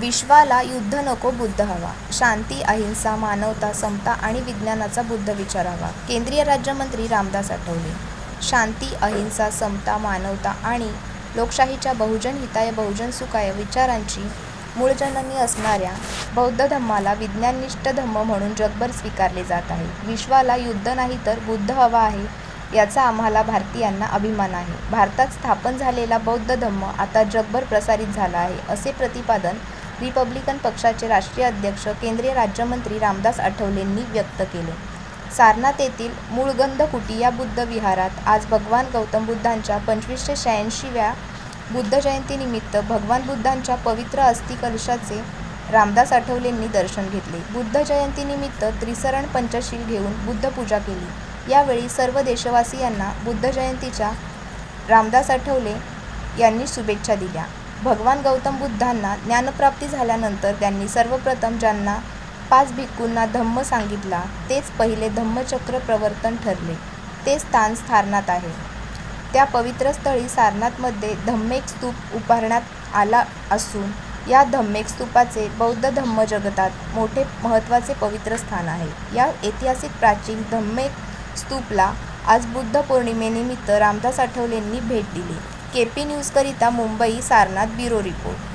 विश्वाला युद्ध नको बुद्ध हवा. शांती अहिंसा मानवता समता आणि विज्ञानाचा बुद्ध विचार हवा. केंद्रीय राज्यमंत्री रामदास आठवले. शांती अहिंसा समता मानवता आणि लोकशाहीच्या बहुजन हिताय बहुजन सुखाय विचारांची मूळजननी असणाऱ्या बौद्ध धम्माला विज्ञाननिष्ठ धम्म म्हणून जगभर स्वीकारले जात आहे. विश्वाला युद्ध नाही तर बुद्ध हवा आहे याचा आम्हाला भारतीयांना अभिमान आहे. भारतात स्थापन झालेला बौद्ध धम्म आता जगभर प्रसारित झाला आहे असे प्रतिपादन रिपब्लिकन पक्षाचे राष्ट्रीय अध्यक्ष केंद्रीय राज्यमंत्री रामदास आठवलेंनी व्यक्त केले. सारनाथ येथील मूळगंध कुटी या बुद्ध विहारात आज भगवान गौतम बुद्धांच्या पंचवीसशे शहाऐंशीव्या बुद्ध जयंतीनिमित्त भगवान बुद्धांच्या पवित्र अस्थिकलशाचे रामदास आठवलेंनी दर्शन घेतले. बुद्ध जयंतीनिमित्त त्रिसरण पंचशील घेऊन बुद्धपूजा केली. यावेळी सर्व देशवासियांना बुद्ध जयंतीच्या रामदास आठवले यांनी शुभेच्छा दिल्या. भगवान गौतम बुद्धांना ज्ञानप्राप्ती झाल्यानंतर त्यांनी सर्वप्रथम ज्यांना पाच भिक्खूंना धम्म सांगितला तेच पहिले धम्मचक्र प्रवर्तन ठरले. ते स्थान सारनाथ आहे. त्या पवित्र स्थळी सारनाथमध्ये धम्मेक स्तूप उभारण्यात आला असून या धम्मेक स्तूपाचे बौद्ध धम्म जगतात मोठे महत्त्वाचे पवित्र स्थान आहे. या ऐतिहासिक प्राचीन धम्मेक स्तूपला आज बुद्ध पौर्णिमेनिमित्त रामदास आठवलेंनी भेट दिली. के पी न्यूजकरिता मुंबई सारनाथ ब्युरो रिपोर्ट